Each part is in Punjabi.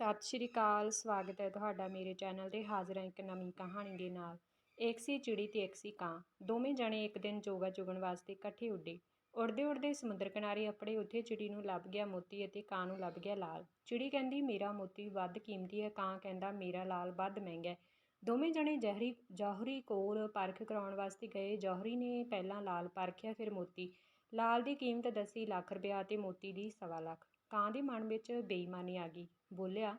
ਸਤਿ ਸ਼੍ਰੀ ਅਕਾਲ, ਸਵਾਗਤ ਹੈ ਤੁਹਾਡਾ ਮੇਰੇ ਚੈਨਲ ਤੇ ਹਾਜ਼ਰ ਹਾਂ ਇੱਕ ਨਵੀਂ ਕਹਾਣੀ ਦੇ ਨਾਲ। ਇੱਕ ਸੀ ਚਿੜੀ ਤੇ ਇੱਕ ਸੀ ਕਾਂ। ਦੋਵੇਂ ਜਣੇ ਇੱਕ ਦਿਨ ਜੋਗਾ ਚੁਗਣ ਵਾਸਤੇ ਇਕੱਠੇ ਉੱਡੇ। ਉੜਦੇ ਉੜਦੇ ਸਮੁੰਦਰ ਕਿਨਾਰੇ ਆਪਣੇ ਉੱਥੇ ਚਿੜੀ ਨੂੰ ਲੱਭ ਗਿਆ ਮੋਤੀ ਅਤੇ ਕਾਂ ਨੂੰ ਲੱਭ ਗਿਆ ਲਾਲ। ਚਿੜੀ ਕਹਿੰਦੀ, ਮੇਰਾ ਮੋਤੀ ਵੱਧ ਕੀਮਤੀ ਹੈ। ਕਾਂ ਕਹਿੰਦਾ, ਮੇਰਾ ਲਾਲ ਵੱਧ ਮਹਿੰਗਾ ਹੈ। ਦੋਵੇਂ ਜਣੇ ਜ਼ਹਿਰੀ ਜੌਹਰੀ ਕੋਲ ਪਰਖ ਕਰਾਉਣ ਵਾਸਤੇ ਗਏ। ਜੌਹਰੀ ਨੇ ਪਹਿਲਾਂ ਲਾਲ ਪਰਖਿਆ, ਫਿਰ ਮੋਤੀ। ਲਾਲ ਦੀ ਕੀਮਤ ਦੱਸੀ ਲੱਖ ਰੁਪਇਆ ਤੇ ਮੋਤੀ ਦੀ ਸਵਾ ਲੱਖ। ਕਾਂ ਦੇ ਮਨ ਵਿੱਚ ਬੇਈਮਾਨੀ ਆ ਗਈ। ਬੋਲਿਆ,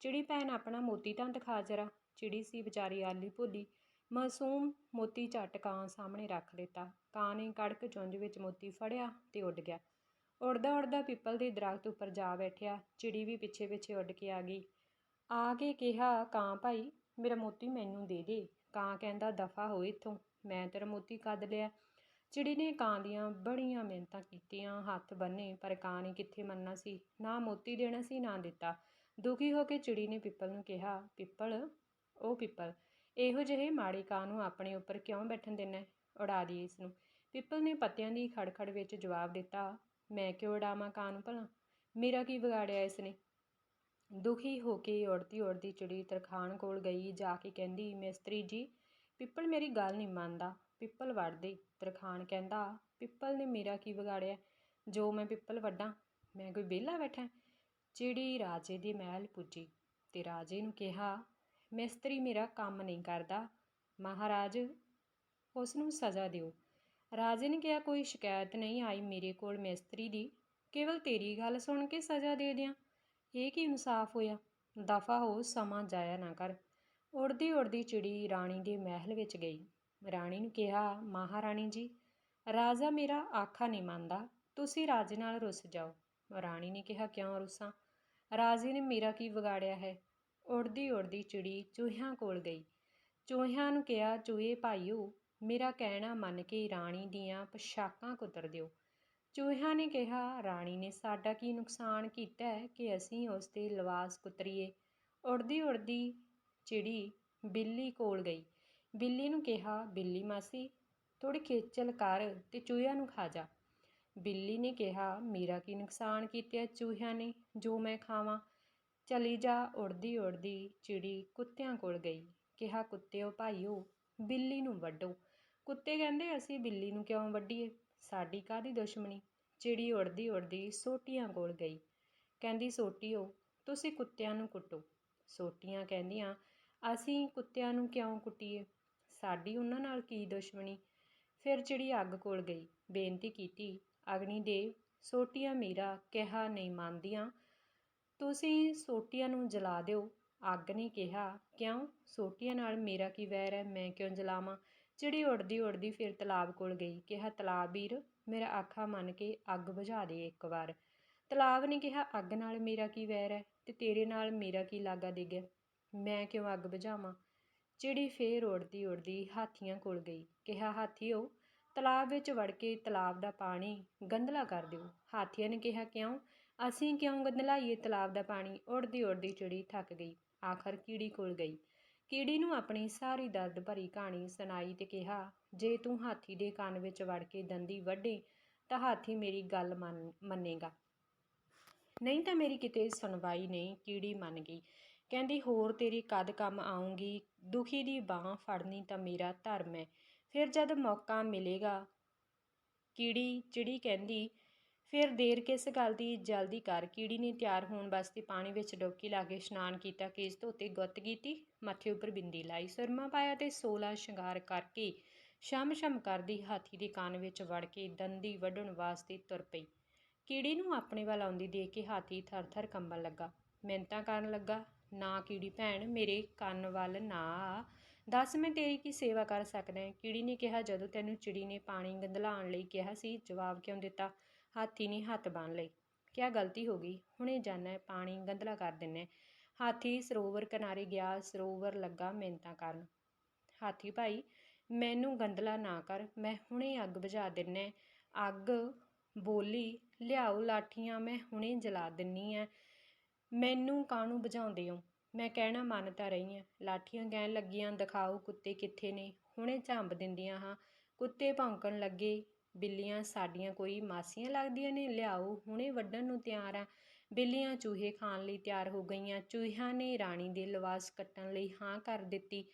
ਚਿੜੀ ਭੈਣ, ਆਪਣਾ ਮੋਤੀ ਤਾਂ ਦਿਖਾ ਜਰਾ। ਚਿੜੀ ਸੀ ਵਿਚਾਰੀ ਆਲੀ ਭੁੱਲੀ। ਮਾਸੂਮ ਮੋਤੀ ਝੱਟ ਕਾਂ ਸਾਹਮਣੇ ਰੱਖ ਦਿੱਤਾ। ਕਾਂ ਨੇ ਕੜਕ ਚੁੰਝ ਵਿੱਚ ਮੋਤੀ ਫੜਿਆ ਤੇ ਉੱਡ ਗਿਆ। ਉੜਦਾ ਉੜਦਾ ਪਿੱਪਲ ਦੇ ਦਰਖਤ ਉੱਪਰ ਜਾ ਬੈਠਿਆ। ਚਿੜੀ ਵੀ ਪਿੱਛੇ ਪਿੱਛੇ ਉੱਡ ਕੇ ਆ ਗਈ। ਆ ਕੇ ਕਿਹਾ, ਕਾਂ ਭਾਈ, ਮੇਰਾ ਮੋਤੀ ਮੈਨੂੰ ਦੇ ਦੇ। ਕਾਂ ਕਹਿੰਦਾ, ਦਫਾ ਹੋ ਇੱਥੋਂ। ਮੈਂ ਤੇਰਾ ਮੋਤੀ ਕੱਢ ਲਿਆ। ਚਿੜੀ ਨੇ ਕਾਂ ਦੀਆਂ ਬੜੀਆਂ ਮਿਹਨਤਾਂ ਕੀਤੀਆਂ, ਹੱਥ ਬੰਨੇ, ਪਰ ਕਾਂ ਨੇ ਕਿੱਥੇ ਮੰਨਣਾ ਸੀ? ਨਾ ਮੋਤੀ ਦੇਣਾ ਸੀ, ਨਾ ਦਿੱਤਾ। ਦੁਖੀ ਹੋ ਕੇ ਚਿੜੀ ਨੇ ਪਿੱਪਲ ਨੂੰ ਕਿਹਾ, ਪਿੱਪਲ ਉਹ ਪਿੱਪਲ, ਇਹੋ ਜਿਹੇ ਮਾੜੇ ਕਾਂ ਨੂੰ ਆਪਣੇ ਉੱਪਰ ਕਿਉਂ ਬੈਠਣ ਦੇਣਾ ਉਡਾ ਦੀ ਇਸ ਨੂੰ ਪਿੱਪਲ ਨੇ ਪੱਤਿਆਂ ਦੀ ਖੜਖੜ ਵਿੱਚ ਜਵਾਬ ਦਿੱਤਾ, ਮੈਂ ਕਿਉਂ ਉਡਾਵਾਂ ਕਾਂ ਨੂੰ ਭਲਾ? ਮੇਰਾ ਕੀ ਵਿਗਾੜਿਆ ਇਸ ਨੇ ਦੁਖੀ ਹੋ ਕੇ ਉੜਦੀ ਉੜਦੀ ਚਿੜੀ ਤਰਖਾਣ ਕੋਲ ਗਈ, ਜਾ ਕੇ ਕਹਿੰਦੀ, ਮਿਸਤਰੀ ਜੀ ਪਿੱਪਲ ਮੇਰੀ ਗੱਲ ਨਹੀਂ ਮੰਨਦਾ। ਪਿੱਪਲ ਵੱਢਦੇ ਦੇ ਤਰਖਾਣ ਕਹਿੰਦਾ, ਪਿੱਪਲ ਨੇ ਮੇਰਾ ਕੀ ਵਿਗਾੜਿਆ? ਜੋ ਮੈਂ ਪਿੱਪਲ ਵੱਢਾਂ, ਮੈਂ ਕੋਈ ਵਿਹਲਾ ਬੈਠਾ? ਚਿੜੀ ਰਾਜੇ ਦੇ ਮਹਿਲ ਪੁੱਜੀ ਤੇ ਰਾਜੇ ਨੂੰ ਕਿਹਾ, ਮਿਸਤਰੀ ਮੇਰਾ ਕੰਮ ਨਹੀਂ ਕਰਦਾ। ਮਹਾਰਾਜ, ਉਸ ਨੂੰ ਸਜ਼ਾ ਦਿਓ। ਰਾਜੇ ਨੇ ਕਿਹਾ, ਕੋਈ ਸ਼ਿਕਾਇਤ ਨਹੀਂ ਆਈ ਮੇਰੇ ਕੋਲ ਮਿਸਤਰੀ ਦੀ। ਕੇਵਲ ਤੇਰੀ ਗੱਲ ਸੁਣ ਕੇ ਸਜ਼ਾ ਦੇ ਦਿਆਂ। ਇਹ ਕੀ ਇਨਸਾਫ ਹੋਇਆ? ਦਫਾ ਹੋ, ਸਮਾਂ ਜਾਇਆ ਨਾ ਕਰ। ਉੜਦੀ ਉੜਦੀ ਚਿੜੀ ਰਾਣੀ ਦੇ ਮਹਿਲ ਵਿੱਚ ਗਈ। ਰਾਣੀ ਨੂੰ ਕਿਹਾ, ਮਹਾਰਾਣੀ ਜੀ, ਰਾਜਾ ਮੇਰਾ ਆਖਾ ਨਹੀਂ ਮੰਨਦਾ। ਤੁਸੀਂ ਰਾਜੇ ਨਾਲ ਰੁੱਸ ਜਾਓ। ਰਾਣੀ ਨੇ ਕਿਹਾ, ਕਿਉਂ ਰੁੱਸਾਂ? ਰਾਜੇ ਨੇ ਮੇਰਾ ਕੀ ਵਿਗਾੜਿਆ ਹੈ? ਉੜਦੀ ਉੜਦੀ ਚਿੜੀ ਚੂਹਿਆਂ ਕੋਲ ਗਈ। ਚੂਹਿਆਂ ਨੂੰ ਕਿਹਾ, ਚੂਹੇ ਭਾਈਓ, ਮੇਰਾ ਕਹਿਣਾ ਮੰਨ ਕੇ ਰਾਣੀ ਦੀਆਂ ਪੋਸ਼ਾਕਾਂ ਕੁਤਰ ਦਿਓ। ਚੂਹਿਆਂ ਨੇ ਕਿਹਾ, ਰਾਣੀ ਨੇ ਸਾਡਾ ਕੀ ਨੁਕਸਾਨ ਕੀਤਾ ਹੈ ਕਿ ਅਸੀਂ ਉਸ ਦੇ ਲਿਬਾਸ ਕੁਤਰੀਏ? ਉੜਦੀ ਉੜਦੀ ਚਿੜੀ ਬਿੱਲੀ ਕੋਲ ਗਈ। ਬਿੱਲੀ ਨੂੰ ਕਿਹਾ, ਬਿੱਲੀ ਮਾਸੀ ਥੋੜੀ ਖੇਚਲ ਕਰ ਤੇ ਚੂਹਿਆਂ ਨੂੰ ਖਾ ਜਾ। ਬਿੱਲੀ ਨੇ ਕਿਹਾ, ਮੇਰਾ ਕੀ ਨੁਕਸਾਨ ਕੀਤਾ ਚੂਹਿਆਂ ਨੇ? ਜੋ ਮੈਂ ਖਾਵਾਂ? ਚਲੀ ਜਾ। ਉੜਦੀ ਉੜਦੀ ਚਿੜੀ ਕੁੱਤਿਆਂ ਕੋਲ ਗਈ। ਕਿਹਾ, ਕੁੱਤਿਓ, ਭਾਈਓ, ਬਿੱਲੀ ਨੂੰ ਵੱਢੋ। ਕੁੱਤੇ ਕਹਿੰਦੇ, ਅਸੀਂ ਬਿੱਲੀ ਨੂੰ ਕਿਉਂ ਵੱਢੀਏ? ਸਾਡੀ ਕਾਦੀ ਦੁਸ਼ਮਣੀ? ਚਿੜੀ ਉੜਦੀ ਉੜਦੀ ਸੋਟੀਆਂ ਕੋਲ ਗਈ। ਕਹਿੰਦੀ, ਸੋਟੀਓ, ਤੁਸੀਂ ਕੁੱਤਿਆਂ ਨੂੰ ਕੁੱਟੋ। ਸੋਟੀਆਂ ਕਹਿੰਦੀਆਂ ਅਸੀਂ ਕੁੱਤਿਆਂ ਨੂੰ ਕਿਉਂ ਕੁੱਟੀਏ? ਸਾਡੀ ਉਹਨਾਂ ਨਾਲ ਕੀ ਦੁਸ਼ਮਣੀ? ਫਿਰ ਚਿੜੀ ਅੱਗ ਕੋਲ ਗਈ, ਬੇਨਤੀ ਕੀਤੀ, ਅਗਨੀ ਦੇਵ, ਸੋਟੀਆਂ ਮੇਰਾ ਕਿਹਾ ਨਹੀਂ ਮੰਨਦੀਆਂ। ਤੁਸੀਂ ਸੋਟੀਆਂ ਨੂੰ ਜਲਾ ਦਿਓ। ਅੱਗ ਨੇ ਕਿਹਾ, ਕਿਉਂ? ਸੋਟੀਆਂ ਨਾਲ ਮੇਰਾ ਕੀ ਵੈਰ ਹੈ? ਮੈਂ ਕਿਉਂ ਜਲਾਵਾਂ? ਚਿੜੀ ਉੜਦੀ ਉੜਦੀ ਫਿਰ ਤਲਾਬ ਕੋਲ ਗਈ, ਕਿਹਾ, ਤਲਾਬ ਵੀਰ, ਮੇਰਾ ਆਖਾ ਮੰਨ ਕੇ ਅੱਗ ਬੁਝਾ ਦੇ ਇੱਕ ਵਾਰ। ਤਲਾਬ ਨੇ ਕਿਹਾ, ਅੱਗ ਨਾਲ ਮੇਰਾ ਕੀ ਵੈਰ ਹੈ ਤੇ ਤੇਰੇ ਨਾਲ ਮੇਰਾ ਕੀ ਲਾਗਾ ਦੇ ਗਿਆ ਮੈਂ ਕਿਉਂ ਅੱਗ ਬੁਝਾਵਾਂ? ਚਿੜੀ ਫੇਰ ਉੜਦੀ ਉੜਦੀ ਹਾਥੀਆਂ ਕੋਲ ਗਈ। ਕਿਹਾ ਹਾਥੀਓ ਤਲਾਬ ਵਿੱਚ ਵੜ ਕੇ ਤਲਾਬ ਦਾ ਪਾਣੀ ਗੰਧਲਾ ਕਰ ਦਿਓ। ਹਾਥੀਆਂ ਨੇ ਕਿਹਾ, ਕਿਉਂ? ਅਸੀਂ ਕਿਉਂ ਗੰਧਲਾਈਏ ਤਲਾਬ ਦਾ ਪਾਣੀ? ਉੜਦੀ ਉੜਦੀ ਚਿੜੀ ਥੱਕ ਗਈ। ਆਖਰ ਕੀੜੀ ਕੋਲ ਗਈ। ਕੀੜੀ ਨੂੰ ਆਪਣੀ ਸਾਰੀ ਦਰਦ ਭਰੀ ਕਹਾਣੀ ਸੁਣਾਈ ਤੇ ਕਿਹਾ, ਜੇ ਤੂੰ ਹਾਥੀ ਦੇ ਕੰਨ ਵਿੱਚ ਵੜ ਕੇ ਦੰਦੀ ਵੱਢੇ, ਤਾਂ ਹਾਥੀ ਮੇਰੀ ਗੱਲ ਮੰਨ, ਮੰਨੇਗਾ। ਨਹੀਂ ਤਾਂ ਮੇਰੀ ਕਿਤੇ ਸੁਣਵਾਈ ਨਹੀਂ। ਕੀੜੀ ਮੰਨ ਗਈ। ਕਹਿੰਦੀ, ਹੋਰ ਤੇਰੀ ਕਦ ਕੰਮ ਆਉਂਗੀ ਦੁਖੀ ਦੀ ਬਾਹ ਫੜਨੀ ਤਾਂ ਮੇਰਾ ਧਰਮ ਹੈ ਫਿਰ ਜਦ ਮੌਕਾ ਮਿਲੇਗਾ ਕੀੜੀ ਚਿੜੀ ਕਹਿੰਦੀ, ਫਿਰ ਦੇਰ ਕਿਸ ਗੱਲ ਦੀ? ਜਲਦੀ ਕਰ। ਕੀੜੀ ਨੇ ਤਿਆਰ ਹੋਣ ਵਾਸਤੇ ਪਾਣੀ ਵਿੱਚ ਡੋਕੀ ਲਾ ਕੇ ਇਸ਼ਨਾਨ ਕੀਤਾ। ਕੇਸ ਧੋਤੇ, ਗੁੱਤ ਕੀਤੀ, ਮੱਥੇ ਉੱਪਰ ਬਿੰਦੀ ਲਾਈ, ਸੁਰਮਾ ਪਾਇਆ ਤੇ 16 ਸ਼ਿੰਗਾਰ ਕਰਕੇ ਸ਼ਮ ਸ਼ਮ ਕਰਦੀ ਹਾਥੀ ਦੇ ਕੰਨ ਵਿੱਚ ਵੜ ਕੇ ਦੰਦੀ ਵੱਢਣ ਵਾਸਤੇ ਤੁਰ ਪਈ। ਕੀੜੀ ਨੂੰ ਆਪਣੇ ਵੱਲ ਆਉਂਦੀ ਦੇਖ ਕੇ ਹਾਥੀ ਥਰ-ਥਰ ਕੰਬਣ ਲੱਗਾ। ਮਿੰਤਾਂ ਕਰਨ ਲੱਗਾ। ਨਾ ਕੀੜੀ ਭੈਣ ਮੇਰੇ ਕੰਨ ਵੱਲ ਨਾ ਆ। ਦੱਸ ਮੈਂ ਤੇਰੀ ਕੀ ਸੇਵਾ ਕਰ ਸਕਦਾ ਹਾਂ ਕੀੜੀ ਨੇ ਕਿਹਾ, ਜਦੋਂ ਤੈਨੂੰ ਚਿੜੀ ਨੇ ਪਾਣੀ ਗੰਧਲਾਉਣ ਲਈ ਕਿਹਾ ਸੀ, ਜਵਾਬ ਕਿਉਂ ਦਿੱਤਾ? ਹਾਥੀ ਨੇ ਹੱਥ ਬੰਨ ਲਈ ਕਿਆ ਗਲਤੀ ਹੋ ਗਈ? ਹੁਣੇ ਜਾਣਾ ਪਾਣੀ ਗੰਧਲਾ ਕਰ ਦਿੰਨੇ ਹਾਥੀ ਸਰੋਵਰ ਕਿਨਾਰੇ ਗਿਆ, ਸਰੋਵਰ ਲੱਗਾ ਮਿਹਨਤਾਂ ਕਰਨ। ਹਾਥੀ ਭਾਈ, ਮੈਨੂੰ ਗੰਧਲਾ ਨਾ ਕਰ, ਮੈਂ ਹੁਣੇ ਅੱਗ ਬੁਝਾ ਦਿੰਨੇ ਅੱਗ ਬੋਲੀ, ਲਿਆਓ ਲਾਠੀਆਂ, ਮੈਂ ਹੁਣੇ ਜਲਾ ਦਿੰਨੀ ਐ ਮੈਨੂੰ ਕਾਹਨੂੰ ਬੁਝਾਉਂਦੇ ਹੋ? ਮੈਂ ਕਹਿਣਾ ਮੰਨ ਤਾਂ ਰਹੀ ਹਾਂ। ਲਾਠੀਆਂ ਕਹਿਣ ਲੱਗੀਆਂ, ਦਿਖਾਓ ਕੁੱਤੇ ਕਿੱਥੇ ਨੇ। ਹੁਣੇ ਝਾਂਬ ਦਿੰਦੀਆਂ ਹਾਂ। ਕੁੱਤੇ ਭੌਂਕਣ ਲੱਗੇ, ਬਿੱਲੀਆਂ ਸਾਡੀਆਂ ਕੋਈ ਮਾਸੀਆਂ ਲੱਗਦੀਆਂ ਨੇ? ਲਿਆਓ, ਹੁਣੇ ਵੱਢਣ ਨੂੰ ਤਿਆਰ ਆ ਬਿੱਲੀਆਂ ਚੂਹੇ ਖਾਣ ਲਈ ਤਿਆਰ ਹੋ ਗਈਆਂ। ਚੂਹਿਆਂ ਨੇ ਰਾਣੀ ਦੇ ਲਿਵਾਸ ਕੱਟਣ ਲਈ ਹਾਂ ਕਰ ਦਿੱਤੀ।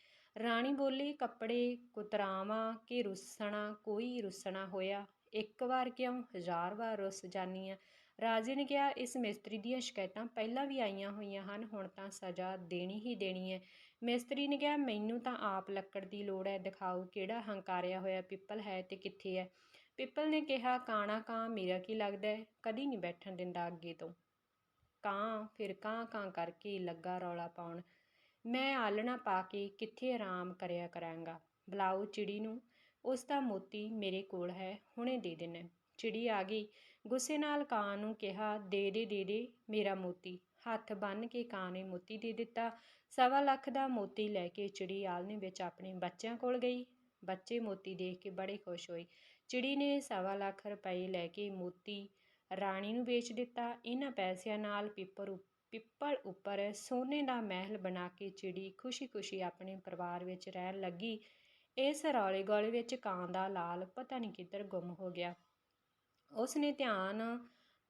ਰਾਣੀ ਬੋਲੀ, ਕੱਪੜੇ ਕੁਤਰਾਵਾਂ, ਕਿ ਰੁੱਸਣਾ, ਕੋਈ ਰੁੱਸਣਾ ਹੋਇਆ? ਇੱਕ ਵਾਰ ਕਿਉਂ? ਹਜ਼ਾਰ ਵਾਰ ਰੁੱਸ ਜਾਨੀ ਆ ਰਾਜੇ ਨੇ ਕਿਹਾ, ਇਸ ਮਿਸਤਰੀ ਦੀਆਂ ਸ਼ਿਕਾਇਤਾਂ ਪਹਿਲਾਂ ਵੀ ਆਈਆਂ ਹੋਈਆਂ ਹਨ, ਹੁਣ ਤਾਂ ਸਜ਼ਾ ਦੇਣੀ ਹੀ ਦੇਣੀ ਹੈ। ਮਿਸਤਰੀ ਨੇ ਕਿਹਾ, ਮੈਨੂੰ ਤਾਂ ਆਪ ਲੱਕੜ ਦੀ ਲੋੜ ਹੈ, ਦਿਖਾਓ ਕਿਹੜਾ ਹੰਕਾਰਿਆ ਹੋਇਆ ਪਿੱਪਲ ਹੈ ਤੇ ਕਿੱਥੇ ਹੈ? ਪਿੱਪਲ ਨੇ ਕਿਹਾ, ਕਾਣਾ ਕਾਂ, ਮੇਰਾ ਕੀ ਲੱਗਦਾ ਹੈ? ਕਦੀ ਨਹੀਂ ਬੈਠਣ ਦਿੰਦਾ ਅੱਗੇ ਤੋਂ। ਕਾਂ, ਫਿਰ ਕਾਂ ਕਾਂ ਕਰਕੇ ਲੱਗਾ ਰੌਲਾ ਪਾਉਣ। ਮੈਂ ਆਲਣਾ ਪਾ ਕੇ ਕਿੱਥੇ ਆਰਾਮ ਕਰਿਆ ਕਰਾਂਗਾ? ਬੁਲਾਓ ਚਿੜੀ ਨੂੰ। ਉਸ ਦਾ ਮੋਤੀ ਮੇਰੇ ਕੋਲ ਹੈ, ਹੁਣੇ ਦੇ ਦੇਣਾ ਚਿੜੀ ਆ ਗਈ। ਗੁੱਸੇ ਨਾਲ ਕਾਂ ਨੂੰ ਕਿਹਾ, ਦੇ ਦੇ ਦੇ ਦੇ ਮੇਰਾ ਮੋਤੀ। ਹੱਥ ਬੰਨ੍ਹ ਕੇ ਕਾਂ ਨੇ ਮੋਤੀ ਦੇ ਦਿੱਤਾ। ਸਵਾ ਲੱਖ ਦਾ ਮੋਤੀ ਲੈ ਕੇ ਚਿੜੀ ਆਲਣੇ ਵਿੱਚ ਆਪਣੇ ਬੱਚਿਆਂ ਕੋਲ ਗਈ। ਬੱਚੇ ਮੋਤੀ ਦੇਖ ਕੇ ਬੜੇ ਖੁਸ਼ ਹੋਏ। ਚਿੜੀ ਨੇ ਸਵਾ ਲੱਖ ਰੁਪਏ ਲੈ ਕੇ ਮੋਤੀ ਰਾਣੀ ਨੂੰ ਵੇਚ ਦਿੱਤਾ। ਇਹਨਾਂ ਪੈਸਿਆਂ ਨਾਲ ਪਿੱਪਰ ਪਿੱਪਲ ਉੱਪਰ ਸੋਨੇ ਦਾ ਮਹਿਲ ਬਣਾ ਕੇ ਚਿੜੀ ਖੁਸ਼ੀ-ਖੁਸ਼ੀ ਆਪਣੇ ਪਰਿਵਾਰ ਵਿੱਚ ਰਹਿਣ ਲੱਗੀ। ਇਸ ਰੌਲੇ ਗੋਲੇ ਵਿੱਚ ਕਾਂ ਦਾ ਲਾਲ ਪਤਾ ਨਹੀਂ ਕਿੱਧਰ ਗੁੰਮ ਹੋ ਗਿਆ। ਉਸ ਨੇ ਧਿਆਨ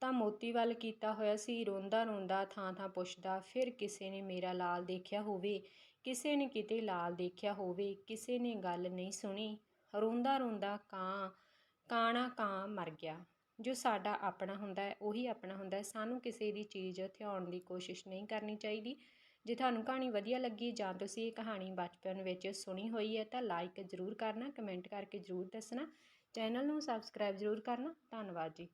ਤਾਂ ਮੋਤੀ ਵੱਲ ਕੀਤਾ ਹੋਇਆ ਸੀ, ਰੋਂਦਾ ਰੋਂਦਾ ਥਾਂ ਥਾਂ ਪੁੱਛਦਾ, ਫਿਰ ਕਿਸੇ ਨੇ ਮੇਰਾ ਲਾਲ ਦੇਖਿਆ ਹੋਵੇ? ਕਿਸੇ ਨੇ ਕਿਤੇ ਲਾਲ ਦੇਖਿਆ ਹੋਵੇ? ਕਿਸੇ ਨੇ ਗੱਲ ਨਹੀਂ ਸੁਣੀ? ਰੋਂਦਾ ਰੋਂਦਾ ਕਾਂ, ਕਾਣਾ ਕਾਂ ਮਰ ਗਿਆ। ਜੋ ਸਾਡਾ ਆਪਣਾ ਹੁੰਦਾ ਹੈ, ਉਹੀ ਆਪਣਾ ਹੁੰਦਾ ਹੈ। ਸਾਨੂੰ ਕਿਸੇ ਦੀ ਚੀਜ਼ ਹਥਿਆਉਣ ਦੀ ਕੋਸ਼ਿਸ਼ ਨਹੀਂ ਕਰਨੀ ਚਾਹੀਦੀ। ਜੇ ਤੁਹਾਨੂੰ ਕਹਾਣੀ ਵਧੀਆ ਲੱਗੀ ਜਾਂ ਤੁਸੀਂ ਇਹ ਕਹਾਣੀ ਬਚਪਨ ਵਿੱਚ ਸੁਣੀ ਹੋਈ ਹੈ ਤਾਂ ਲਾਈਕ ਜ਼ਰੂਰ ਕਰਨਾ, ਕਮੈਂਟ ਕਰਕੇ ਜ਼ਰੂਰ ਦੱਸਣਾ। ਚੈਨਲ ਨੂੰ ਸਬਸਕ੍ਰਾਈਬ ਜ਼ਰੂਰ ਕਰਨਾ। ਧੰਨਵਾਦ ਜੀ।